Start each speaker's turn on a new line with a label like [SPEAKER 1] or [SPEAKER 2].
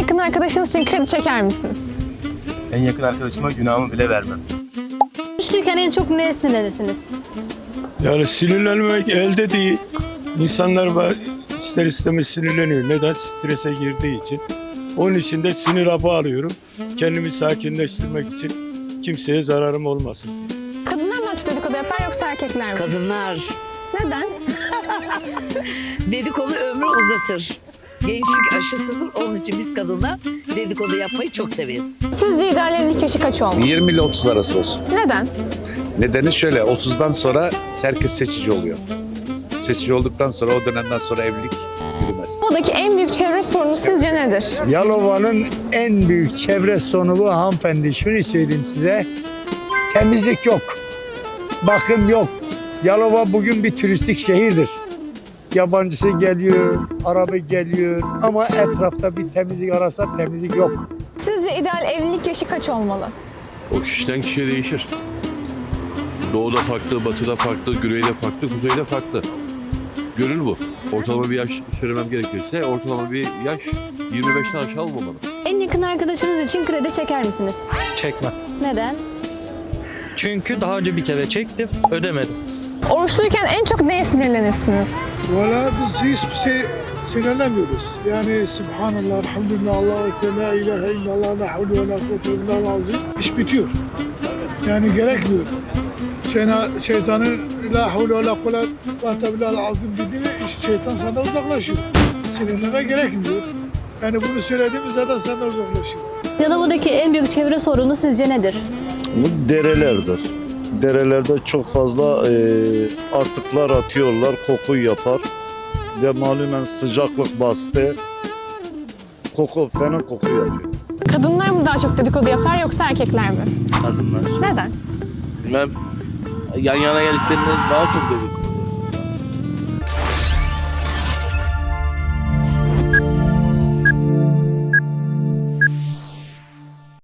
[SPEAKER 1] yakın arkadaşınız için kredi çeker misiniz?
[SPEAKER 2] En yakın arkadaşıma günahımı bile vermem.
[SPEAKER 3] Güçlüyken en çok neye sinirlenirsiniz?
[SPEAKER 4] Yani sinirlenmek elde değil. İnsanlar ba- ister istemez sinirleniyor. Neden? Strese girdiği için. Onun için de sinir hapı alıyorum. Kendimi sakinleştirmek için kimseye zararım olmasın.
[SPEAKER 1] Kadınlar mı çok dedikodu yapar yoksa erkekler mi?
[SPEAKER 5] Kadınlar
[SPEAKER 1] Neden?
[SPEAKER 5] dedikodu ömrü uzatır. Gençlik aşısıdır. Onun için biz kadınlar dedikodu yapmayı çok severiz.
[SPEAKER 1] Sizce ideal evlilik yaşı kaç olmalı?
[SPEAKER 6] 20 ile 30 arası olsun.
[SPEAKER 1] Neden?
[SPEAKER 6] Nedeni şöyle 30'dan sonra herkes seçici oluyor. Seçici olduktan sonra o dönemden sonra evlilik yürümez.
[SPEAKER 1] Buradaki en büyük çevre sorunu sizce nedir?
[SPEAKER 7] Yalova'nın en büyük çevre sorunu bu hanımefendi. Şunu söyleyeyim size. Temizlik yok. Bakım yok. Yalova bugün bir turistik şehirdir. Yabancısı geliyor, Arabı geliyor ama etrafta bir temizlik arasa temizlik yok.
[SPEAKER 1] Sizce ideal evlilik yaşı kaç olmalı?
[SPEAKER 8] O kişiden kişiye değişir. Doğuda farklı, batıda farklı, güneyde farklı, kuzeyde farklı. Gönül bu. Ortalama bir yaş söylemem gerekirse ortalama bir yaş 25'ten aşağı olmamalı.
[SPEAKER 3] En yakın arkadaşınız için kredi çeker misiniz?
[SPEAKER 9] Çekmem.
[SPEAKER 3] Neden?
[SPEAKER 9] Çünkü daha önce bir kere çektim, ödemedim.
[SPEAKER 1] Oruçluyken en çok neye sinirlenirsiniz?
[SPEAKER 10] Valla biz hiçbir şey sinirlenmiyoruz. Yani Subhanallah, Elhamdülillah, Allahu Ekber, La ilahe illallah, la havle ve la kuvvete azim. İş bitiyor. Yani gerekmiyor. Şeyna, şeytanın la havle ve la kuvvete illa azim dediği iş- şeytan senden uzaklaşıyor. Sinirleme gerekmiyor. Yani bunu söylediğimiz zaten senden uzaklaşıyor.
[SPEAKER 3] Yalova'daki en büyük çevre sorunu sizce nedir?
[SPEAKER 4] Bu derelerdir. Derelerde çok fazla e, artıklar atıyorlar, koku yapar. Ve malumen sıcaklık bastı. Koku, fena koku yapıyor.
[SPEAKER 1] Kadınlar mı daha çok dedikodu yapar yoksa erkekler mi?
[SPEAKER 11] kadınlar.
[SPEAKER 1] Neden?
[SPEAKER 11] Bilmem yan yana geldiklerinde daha çok dedikodu.